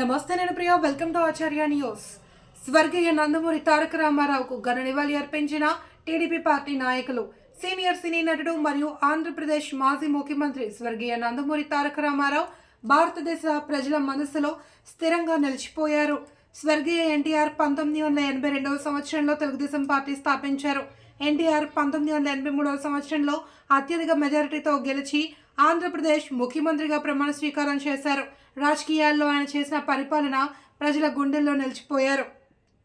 నమస్తే నేను Priya welcome to Acharya news స్వర్గీయ నందమూరి తారక రామారావుకు ఘన నివాళి అర్పించిన టీడీపీ పార్టీ నాయకులు సీనియర్ సినీ నటుడు మరియు ఆంధ్రప్రదేశ్ మాజీ ముఖ్యమంత్రి స్వర్గీయ నందమూరి తారక రామారావు భారతదేశ ప్రజల మనసులో స్థిరంగా నిలిచిపోయారు. స్వర్గీయ ఎన్టీఆర్ పంతొమ్మిది వందల ఎనభై రెండవ సంవత్సరంలో తెలుగుదేశం పార్టీ స్థాపించారు. ఎన్టీఆర్ పంతొమ్మిది వందల ఎనభై మూడవ సంవత్సరంలో అత్యధిక మెజారిటీతో గెలిచి ఆంధ్రప్రదేశ్ ముఖ్యమంత్రిగా ప్రమాణ స్వీకారం చేశారు. రాజకీయాల్లో ఆయన చేసిన పరిపాలన ప్రజల గుండెల్లో నిలిచిపోయారు.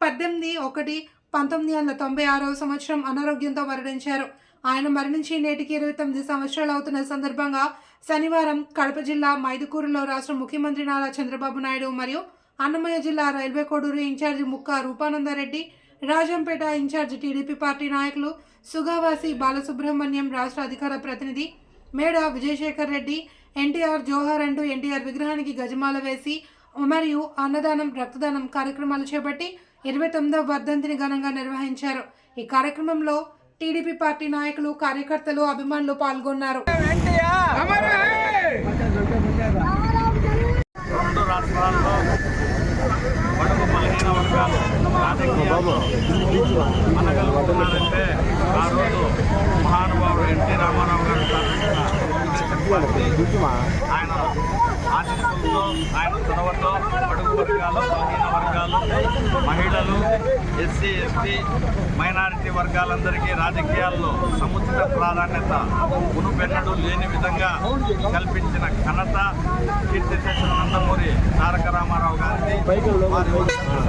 పద్దెనిమిది ఒకటి పంతొమ్మిది వందల తొంభై ఆరవ సంవత్సరం అనారోగ్యంతో మరణించారు. ఆయన మరణించి నేటికి ఇరవై తొమ్మిది సంవత్సరాలు అవుతున్న సందర్భంగా శనివారం కడప జిల్లా మైదుకూరులో రాష్ట్ర ముఖ్యమంత్రి నారా చంద్రబాబు నాయుడు మరియు అన్నమయ్య జిల్లా railway Koduru in charge Mukka Rupananda Reddy Rajampet in charge TDP party నాయకులు సుగావాసి బాలసుబ్రహ్మణ్యం రాష్ట్ర అధికార ప్రతినిధి మేడ విజయశేఖర్ రెడ్డి ఎన్టీఆర్ జోహార్ అంటూ ఎన్టీఆర్ విగ్రహానికి గజమాల వేసి మరియు అన్నదానం రక్తదానం కార్యక్రమాలు చేపట్టి ఇరవై తొమ్మిదవ వర్ధంతిని ఘనంగా నిర్వహించారు. ఈ కార్యక్రమంలో టీడీపీ పార్టీ నాయకులు కార్యకర్తలు అభిమానులు పాల్గొన్నారు. ఆ రోజు మహానుభావుడు ఎన్టీ రామారావు గారు ఆయన ఆశీస్సులతో ఆయన చొరవతో అడుగు వర్గాలు బలహీన వర్గాలు మహిళలు ఎస్సీ ఎస్టీ మైనారిటీ వర్గాలందరికీ రాజకీయాల్లో సముచిత ప్రాధాన్యత ఉనుపెన్నడు లేని విధంగా కల్పించిన ఘనత కీర్తి చేసిన నందమూరి తారక రామారావు గారిని వారి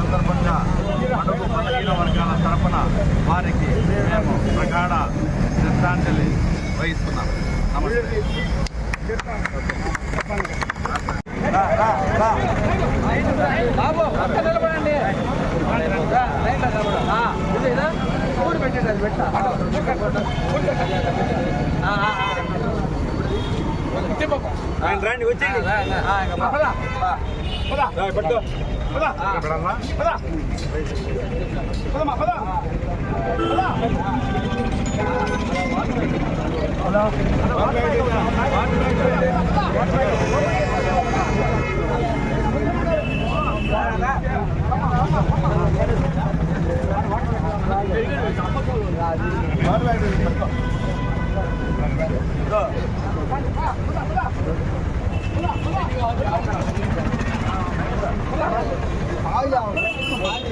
సందర్భంగా అడుగు బలహీన వర్గాల తరపున వారికి మేము ప్రగాఢ శ్రద్ధాంజలి వహిస్తున్నాం. నమస్తే. బాబు అక్క నిలబడండి ఇదేనా ఊరు పెట్టండి అది పెట్ట రండి వచ్చేయండి 哎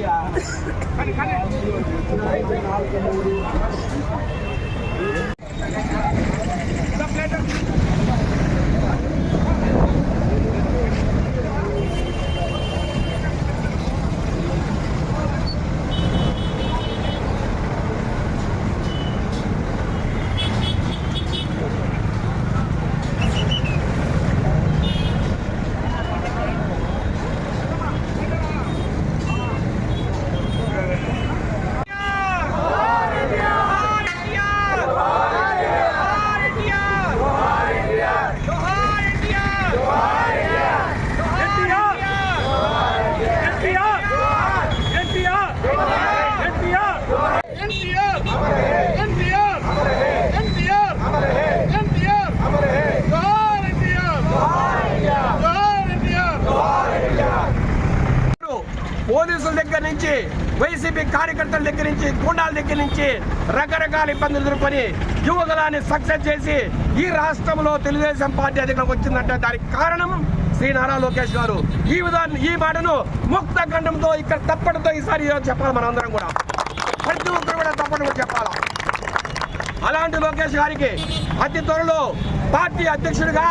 呀，看你看你，来一杯拿一个。కార్యకర్తల దగ్గర నుంచి గూండాల దగ్గర నుంచి రకరకాల ఇబ్బందులు ఎదుర్కొని యువకులాన్ని సక్సెస్ చేసి ఈ రాష్ట్రంలో తెలుగుదేశం పార్టీ అధికారం వచ్చిందంటే దానికి కారణం శ్రీ నారా లోకేష్ గారు. ఈ విధాన్ని ఈ మాటను ముక్త ఖండంతో ఇక్కడ తప్పడంతో ఈసారి చెప్పాలి మనందరం కూడా. ప్రతి ఒక్కరు కూడా తప్పడం చెప్పాలి? అలాంటి లోకేష్ గారికి అతి త్వరలో పార్టీ అధ్యక్షుడిగా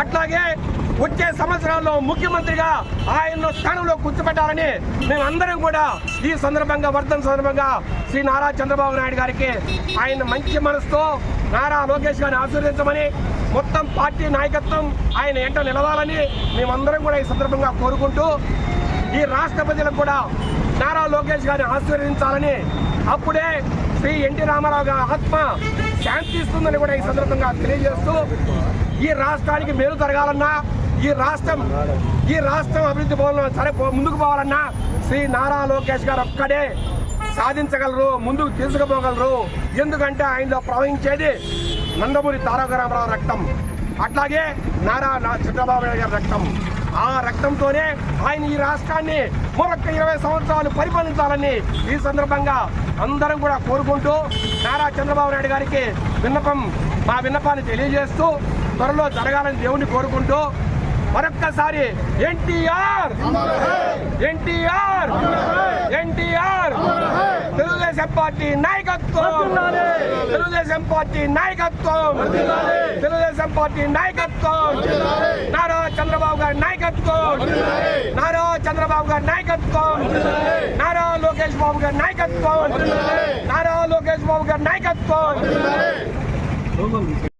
అట్లాగే వచ్చే సంవత్సరాల్లో ముఖ్యమంత్రిగా ఆయన స్థానంలో కూర్చోబెట్టాలని మేమందరం కూడా ఈ సందర్భంగా వర్ధన సందర్భంగా శ్రీ నారా చంద్రబాబు నాయుడు గారికి ఆయన మంచి మనసుతో నారా లోకేష్ గారిని ఆశీర్వదించమని మొత్తం పార్టీ నాయకత్వం ఆయన ఎంట నిలవాలని మేమందరం కూడా ఈ సందర్భంగా కోరుకుంటూ ఈ రాష్ట్ర ప్రజలకు కూడా నారా లోకేష్ గారిని ఆశీర్వదించాలని అప్పుడే శ్రీ ఎన్టీ రామారావు గారి ఆత్మ శాంతిస్తుందని కూడా ఈ సందర్భంగా తెలియజేస్తూ ఈ రాష్ట్రానికి మేలు జరగాలన్నా ఈ రాష్ట్రం ఈ రాష్ట్రం అభివృద్ధి భవనంలో సరే పో- ముందుకు పోవాలన్నా శ్రీ నారా లోకేష్ గారు ఒక్కడే సాధించగలరు ముందుకు తీసుకుపోగలరు. ఎందుకంటే ఆయనలో ప్రవహించేది నందమూరి తారక రామారావు రక్తం. అట్లాగే నారా నా చంద్రబాబు నాయుడు గారి రక్తం. ఆ రక్తంతోనే ఆయన ఈ రాష్ట్రాన్ని మరొక ఇరవై సంవత్సరాలు పరిపాలించాలని ఈ సందర్భంగా అందరం కూడా కోరుకుంటూ నారా చంద్రబాబు నాయుడు గారికి విన్నపం మా విన్నపాన్ని తెలియజేస్తూ త్వరలో జరగాలని దేవుణ్ణి కోరుకుంటూ మరొక్కసారి ఎన్టీఆర్! ఎన్టీఆర్! తెలుగుదేశం పార్టీ నాయకత్వం. తెలుగుదేశం పార్టీ నాయకత్వం. తెలుగుదేశం పార్టీ నాయకత్వం. నారా చంద్రబాబు గారి నాయకత్వం. నారా చంద్రబాబు గారి నాయకత్వం. నారా లోకేష్ బాబు గారి నాయకత్వం. నారా లోకేష్ బాబు గారి నాయకత్వం.